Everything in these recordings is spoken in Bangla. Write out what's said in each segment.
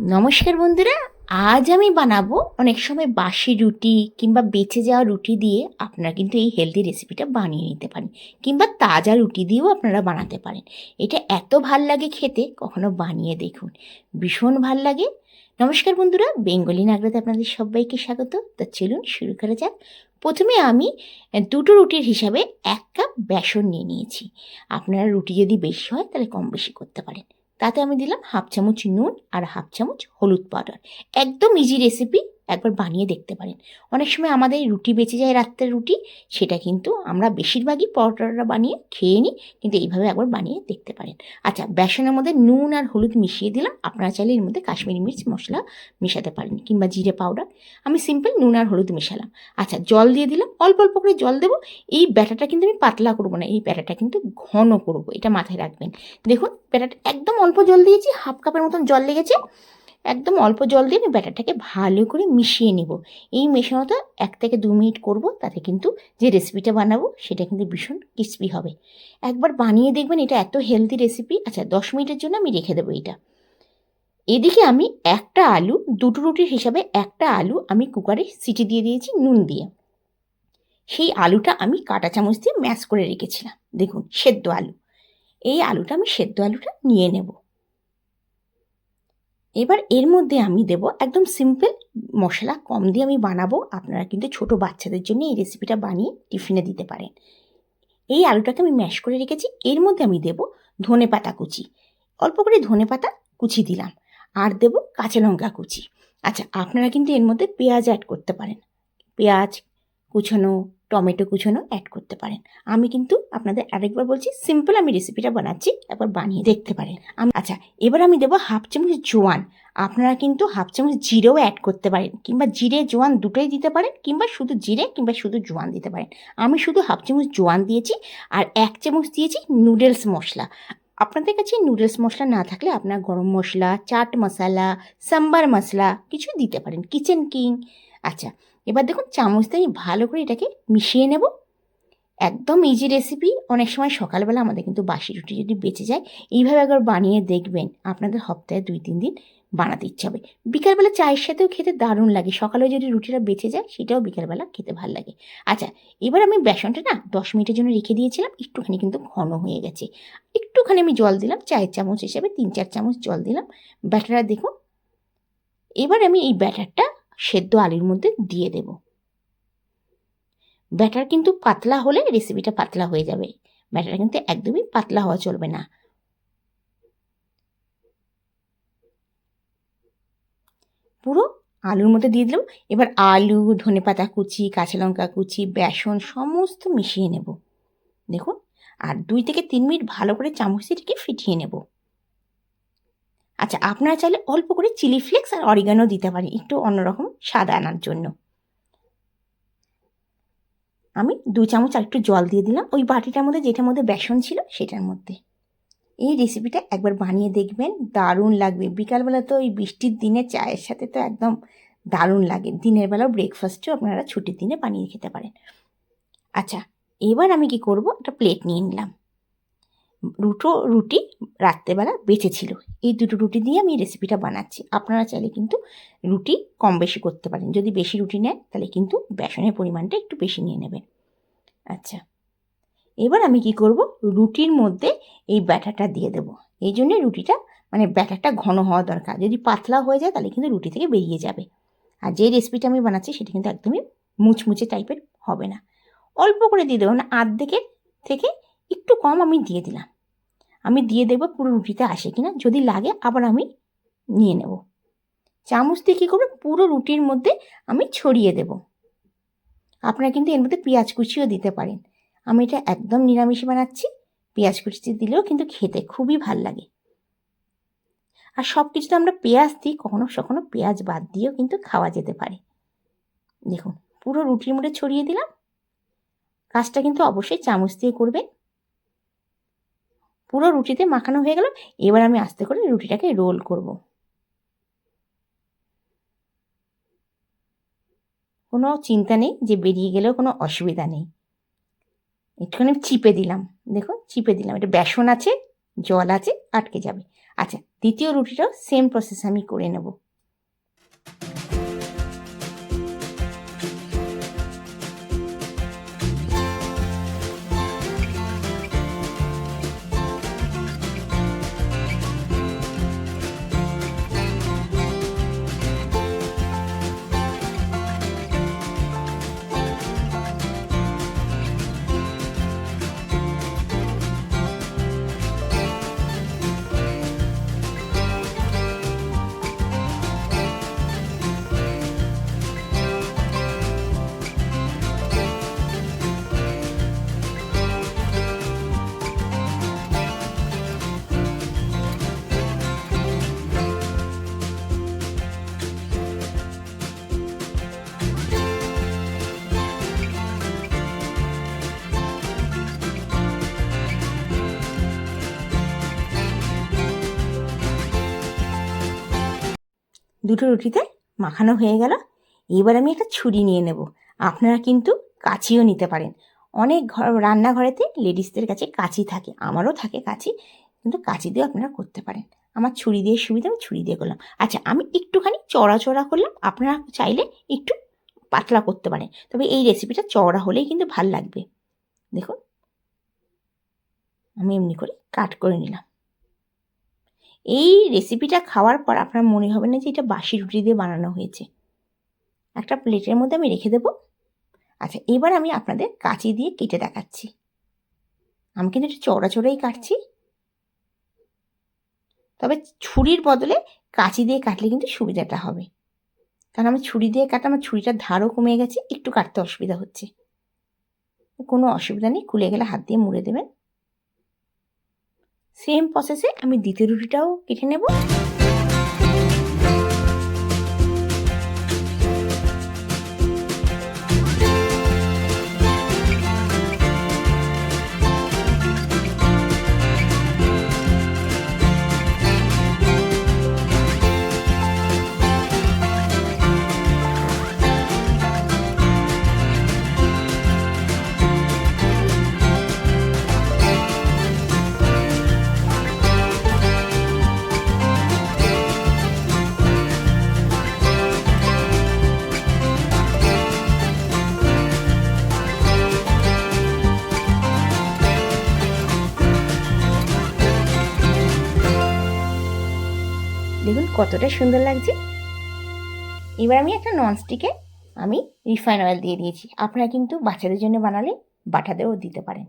নমস্কার বন্ধুরা, আজ আমি বানাবো অনেক সময় বাসি রুটি কিংবা বেঁচে যাওয়া রুটি দিয়ে আপনারা কিন্তু এই হেলদি রেসিপিটা বানিয়ে নিতে পারেন কিংবা তাজা রুটি দিয়েও আপনারা বানাতে পারেন। এটা এত ভালো লাগে খেতে, কখনো বানিয়ে দেখুন। ভীষণ ভালো লাগে। নমস্কার বন্ধুরা, বেঙ্গলি নাগরাতে আপনাদের সবাইকে স্বাগত। তা চলুন শুরু করা যাক। প্রথমে আমি দুটো রুটির হিসাবে এক কাপ বেসন নিয়ে নিয়েছি। আপনারা রুটি যদি বেশি হয়, তাহলে কম বেশি করতে পারেন। তাতে আমি দিলাম হাফ চামচ নুন আর হাফ চামচ হলুদ পাউডার। একদম ইজি রেসিপি একবার বানিয়ে দেখতে পারেন। অনেক সময় আমাদের রুটি বেঁচে যায় রাত্রের রুটি, সেটা কিন্তু আমরা বেশিরভাগই পরোটাটা বানিয়ে খেয়ে নিই, কিন্তু এইভাবে একবার বানিয়ে দেখতে পারেন। আচ্ছা বেসনের মধ্যে নুন আর হলুদ মিশিয়ে দিলাম। আপনারা চাইলে এর মধ্যে কাশ্মীরি মির্চ মশলা মেশাতে পারেন কিংবা জিরে পাউডার। আমি সিম্পল নুন আর হলুদ মেশালাম। আচ্ছা জল দিয়ে দিলাম। অল্প অল্প করে জল দেবো। এই ব্যাটাটা কিন্তু আমি পাতলা করব না, এই ব্যাটাটা কিন্তু ঘন করব, এটা মাথায় রাখবেন। দেখুন ব্যাটারটা একদম অল্প জল দিয়েছি, হাফ কাপের মতন জল লেগেছে। একদম অল্প জল দিয়ে ব্যাটারটাকে ভালো করে মিশিয়ে নেব। এই মেশানোটা এক থেকে দু মিনিট করব, তাতে কিন্তু যে রেসিপিটা বানাবো, সেটা কিন্তু ভীষণ ক্রিসপি হবে। একবার বানিয়ে দেখবেন এটা এত হেলদি রেসিপি আচ্ছা দশ মিনিটের জন্য আমি রেখে দেবো এটা। এদিকে আমি একটা আলু, দুটো রুটির হিসাবে একটা আলু আমি কুকারে সিটি দিয়ে দিয়েছি নুন দিয়ে। সেই আলুটা আমি কাঁটা চামচ দিয়ে ম্যাশ করে রেখেছিলাম। দেখুন, সেদ্ধ আলু। এই আলুটা আমি সেদ্ধ আলুটা নিয়ে নেব। এবার এর মধ্যে আমি দেব একদম সিম্পল মশলা কম দিয়ে আমি বানাবো। আপনারা কিন্তু ছোট বাচ্চাদের জন্য এই রেসিপিটা বানিয়ে টিফিনে দিতে পারেন। এই আলুটাকে আমি ম্যাশ করে রেখেছি। এর মধ্যে আমি দেব ধনে পাতা কুচি। অল্প করে ধনে পাতা কুচি দিলাম। আর দেব কাঁচা লঙ্কা কুচি। আচ্ছা আপনারা কিন্তু এর মধ্যে পেঁয়াজ অ্যাড করতে পারেন। পেঁয়াজ কুচোনো টমেটো কুচোনো অ্যাড করতে পারেন। আমি কিন্তু আপনাদের আরেকবার বলছি সিম্পল আমি রেসিপিটা বানাচ্ছি, একবার বানিয়ে দেখতে পারেন। আমি আচ্ছা এবার আমি দেবো হাফ চামচ জোয়ান। আপনারা কিন্তু হাফ চামচ জিরেও অ্যাড করতে পারেন, কিংবা জিরে, জোয়ান দুটোই দিতে পারেন, কিংবা শুধু জিরে, কিংবা শুধু জোয়ান দিতে পারেন। আমি শুধু হাফ চামচ জোয়ান দিয়েছি, আর এক চামচ দিয়েছি নুডলস মশলা। আপনাদের কাছে নুডলস মশলা না থাকলে আপনার গরম মশলা, চাট মশলা সাম্বার মশলা কিছু দিতে পারেন কিচেন কিং আচ্ছা এবার দেখুন চামচ দিয়ে ভালো করে এটাকে মিশিয়ে নেব। একদম ইজি রেসিপি অনেক সময় সকালবেলা আমাদের কিন্তু বাসি রুটি যদি বেঁচে যায়, এইভাবে একবার বানিয়ে দেখবেন আপনাদের সপ্তাহে দুই, তিন দিন বানাতে ইচ্ছে হবে। বিকালবেলা চায়ের সাথেও খেতে দারুণ লাগে। সকালে যদি রুটিটা বেঁচে যায়, সেটাও বিকালবেলা খেতে ভালো লাগে। আচ্ছা এবার আমি বেসনটা না দশ মিনিটের জন্য রেখে দিয়েছিলাম, একটুখানি কিন্তু ঘন হয়ে গেছে। একটুখানি আমি জল দিলাম, চায়ের চামচ হিসেবে তিন, চার চামচ জল দিলাম। ব্যাটারটা দেখুন, এবার আমি এই ব্যাটারটা সেদ্ধ আলুর মধ্যে দিয়ে দেব। ব্যাটার কিন্তু পাতলা হলে রেসিপিটা পাতলা হয়ে যাবে। ব্যাটার কিন্তু একদমই পাতলা হওয়া চলবে না। পুরো আলুর মধ্যে দিয়ে দিলাম। এবার আলু ধনেপাতা কুচি, কাঁচা লঙ্কা কুচি, বেসন সমস্ত মিশিয়ে নেব। দেখুন, আর দুই থেকে তিন মিনিট ভালো করে চামচ দিয়ে ফিটিয়ে নেব। আচ্ছা আপনারা চাইলে অল্প করে চিলি ফ্লেক্স আর অরিগানো দিতে পারেন, একটু অন্যরকম স্বাদ আনার জন্য। আমি দু চামচ আর একটু জল দিয়ে দিলাম। ওই বাটিটার মধ্যে যেটার মধ্যে বেসন ছিল, সেটার মধ্যে। এই রেসিপিটা একবার বানিয়ে দেখবেন, দারুণ লাগবে। বিকালবেলা তো ওই বৃষ্টির দিনে চায়ের সাথে তো একদম দারুণ লাগে। দিনের বেলাও ব্রেকফাস্টও আপনারা ছুটির দিনে বানিয়ে খেতে পারেন। আচ্ছা এবার আমি কি করব? একটা প্লেট নিয়ে নিলাম। দুটো রুটি রাত্রেবেলা বেঁচে ছিল। এই দুটো রুটি দিয়ে আমি রেসিপিটা বানাচ্ছি। আপনারা চাইলে কিন্তু রুটি কম বেশি করতে পারেন। যদি বেশি রুটি নেন, তাহলে কিন্তু বেসনের পরিমাণটা একটু বেশি নিয়ে নেবেন। আচ্ছা। এবার আমি কি করব? রুটির মধ্যে এই ব্যাটারটা দিয়ে দেবো। এই জন্যে রুটিটা মানে ব্যাটারটা ঘন হওয়া দরকার। যদি পাতলা হয়ে যায়, তাহলে কিন্তু রুটি থেকে বেরিয়ে যাবে। আর যে রেসিপিটা আমি বানাচ্ছি, সেটা কিন্তু একদমই মুচমুচে টাইপের হবে না। অল্প করে দিয়ে দেবো। না আর্ধেকের থেকে একটু কম আমি দিয়ে দিলাম। আমি দিয়ে দেবো পুরো রুটিতে আসে কিনা, যদি লাগে আবার আমি নিয়ে নেব। চামচ দিয়ে কী করব? পুরো রুটির মধ্যে আমি ছড়িয়ে দেব। আপনারা কিন্তু এর মধ্যে পেঁয়াজ কুচিও দিতে পারেন। আমি এটা একদম নিরামিষ বানাচ্ছি। পেঁয়াজ কুচি দিলেও কিন্তু খেতে খুবই ভালো লাগে। আর সব কিছুতে আমরা পেঁয়াজ দিই, কখনো কখনো পেঁয়াজ বাদ দিয়েও কিন্তু খাওয়া যেতে পারে। দেখুন, পুরো রুটির মধ্যে ছড়িয়ে দিলাম। কাজটা কিন্তু অবশ্যই চামচ দিয়ে করবেন। পুরো রুটিতে মাখানো হয়ে গেল। এবার আমি আস্তে করে রুটিটাকে রোল করব। কোনো চিন্তা নেই যে বেরিয়ে গেলেও কোনো অসুবিধা নেই। একটুখানি চিপে দিলাম। দেখুন, চিপে দিলাম। এটা বেসন আছে, জল আছে, আটকে যাবে। আচ্ছা দ্বিতীয় রুটিটাও সেম প্রসেস আমি করে নেব। দুটো রুটিতে মাখানো হয়ে গেল। এবার আমি একটা ছুরি নিয়ে নেব। আপনারা কিন্তু কাঁচিও নিতে পারেন। অনেক ঘর, রান্নাঘরেতে লেডিসদের কাছে কাঁচি থাকে, আমারও থাকে কাঁচি কিন্তু কাঁচি দিয়েও আপনারা করতে পারেন। আমার ছুরি দিয়ে সুবিধা, আমি ছুরি দিয়ে করলাম। আচ্ছা আমি একটুখানি চড়া চড়া করলাম, আপনারা চাইলে একটু পাতলা করতে পারেন। তবে এই রেসিপিটা চড়া হলেই কিন্তু ভালো লাগবে। দেখুন, আমি এমনি করে কাট করে নিলাম। এই রেসিপিটা খাওয়ার পর আপনার মনে হবে না যে এটা বাসি রুটি দিয়ে বানানো হয়েছে। একটা প্লেটের মধ্যে আমি রেখে দেবো। আচ্ছা এবার আমি আপনাদের কাঁচি দিয়ে কেটে দেখাচ্ছি। আমি কিন্তু একটু চড়া চড়াই কাটছি। তবে ছুরির বদলে কাঁচি দিয়ে কাটলে কিন্তু সুবিধাটা হবে। কারণ আমি ছুরি দিয়ে কাটা, আমার ছুরিটার ধারও কমে গেছে, একটু কাটতে অসুবিধা হচ্ছে। কোনো অসুবিধা নেই খুলে গেলে হাত দিয়ে মুড়ে দেবেন। সেম প্রসেসে আমি দ্বিতীয় রুটিটাও কেটে নেব। কতটা সুন্দর লাগছে। এবার আমি একটা ননস্টিকে আমি রিফাইন অয়েল দিয়ে দিয়েছি। আপনারা কিন্তু বাচ্চাদের জন্য বানালে বাটাতেও দিতে পারেন।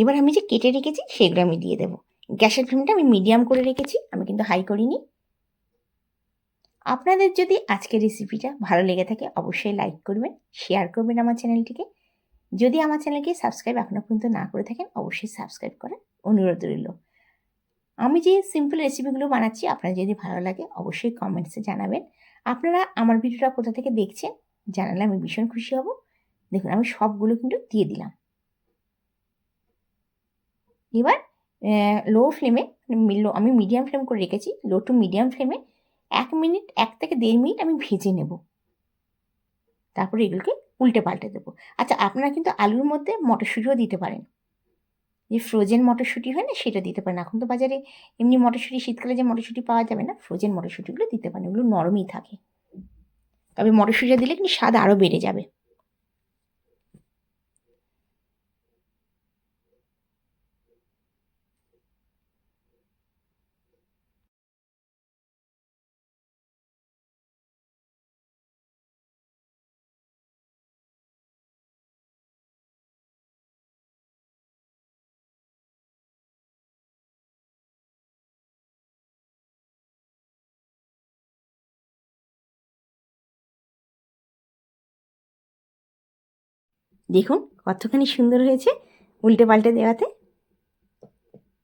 এবার আমি যে কেটে রেখেছি সেগুলো আমি দিয়ে দেবো। গ্যাসের ফ্লেমটা আমি মিডিয়াম করে রেখেছি, আমি কিন্তু হাই করিনি। আপনাদের যদি আজকের রেসিপিটা ভালো লেগে থাকে, অবশ্যই লাইক করবেন শেয়ার করবেন আমার চ্যানেলটিকে যদি আমার চ্যানেলকে সাবস্ক্রাইব এখনও পর্যন্ত না করে থাকেন, অবশ্যই সাবস্ক্রাইব করার অনুরোধ রইল। আমি যে সিম্পল রেসিপিগুলো বানাচ্ছি, আপনার যদি ভালো লাগে অবশ্যই কমেন্টসে জানাবেন। আপনারা আমার ভিডিওটা কোথা থেকে দেখছেন জানালে আমি ভীষণ খুশি হব। দেখুন, আমি সবগুলো কিন্তু দিয়ে দিলাম। এবার লো ফ্লেমে লো আমি মিডিয়াম ফ্লেম করে রেখেছি লো টু মিডিয়াম ফ্লেমে এক মিনিট এক থেকে দেড় মিনিট আমি ভেজে নেব। তারপরে এগুলোকে উল্টে পাল্টে দেবো। আচ্ছা আপনারা কিন্তু আলুর মধ্যে মটরশুঁটিও দিতে পারেন। যে ফ্রোজেন মটরশুঁটি হয় না, সেটা দিতে পারেন। এখন তো বাজারে এমনি মটরশুঁটি, শীতকালে যে মটরশুঁটি পাওয়া যাবে না ফ্রোজেন মটরশুঁটিগুলো দিতে পারেন ওগুলো নরমই থাকে। তবে মটরশুঁটিটা দিলে কিন্তু স্বাদ আরও বেড়ে যাবে। দেখুন কতখানি সুন্দর হয়েছে উল্টে পাল্টে দেওয়াতে।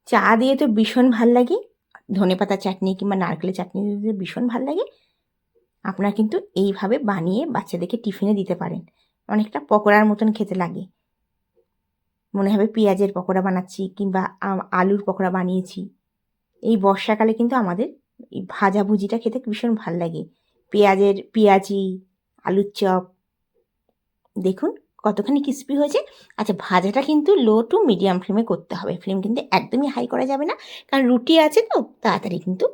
চা দিয়ে তো ভীষণ ভালো লাগে। ধনে পাতা চাটনি কিংবা নারকেলের চাটনি দিয়ে ভীষণ ভালো লাগে। আপনারা কিন্তু এইভাবে বানিয়ে বাচ্চাদেরকে টিফিনে দিতে পারেন। অনেকটা পকোড়ার মতন খেতে লাগে। মনে হবে পেঁয়াজের পকোড়া বানাচ্ছি কিংবা আলুর পকোড়া বানিয়েছি। এই বর্ষাকালে কিন্তু আমাদের এই ভাজাভুজিটা খেতে ভীষণ ভালো লাগে। পেঁয়াজের, পেঁয়াজি, আলুর চপ। দেখুন কতখানি ক্রিস্পি হয়েছে? আচ্ছা ভাজাটা কিন্তু লো টু মিডিয়াম ফ্লেমে করতে হবে। ফ্লেম কিন্তু একদমই হাই করা যাবে না। কারণ রুটি আছে তো, তাড়াতাড়ি কিন্তু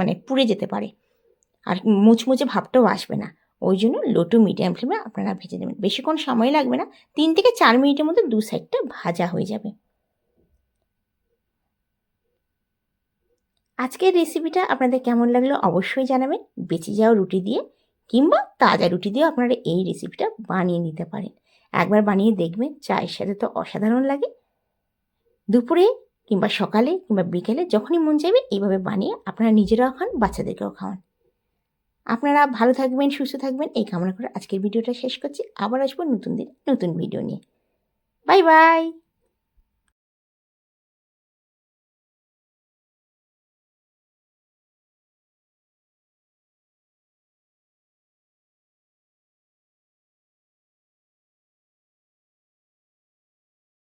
মানে পুড়ে যেতে পারে। আর মুচমুচে ভাবটাও আসবে না। ওই জন্য লো টু মিডিয়াম ফ্লেমে আপনারা ভেজে দেবেন বেশিক্ষণ সময় লাগবে না। তিন থেকে চার মিনিটের মধ্যে দু সাইডটা ভাজা হয়ে যাবে। আজকের রেসিপিটা আপনাদের কেমন লাগল অবশ্যই জানাবেন। বেঁচে যাওয়া রুটি দিয়ে কিংবা তাজা রুটি দিয়েও আপনারা এই রেসিপিটা বানিয়ে নিতে পারেন। একবার বানিয়ে দেখবেন, চায়ের সাথে তো অসাধারণ লাগে। দুপুরে কিংবা সকালে কিংবা বিকেলে যখনই মন চাইবে এইভাবে বানিয়ে আপনারা নিজেরাও খান, বাচ্চাদেরকেও খাওয়ান। আপনারা ভালো থাকবেন, সুস্থ থাকবেন, এই কামনা করে আজকের ভিডিওটা শেষ করছি। আবার আসব নতুন দিন নতুন ভিডিও নিয়ে। Bye bye!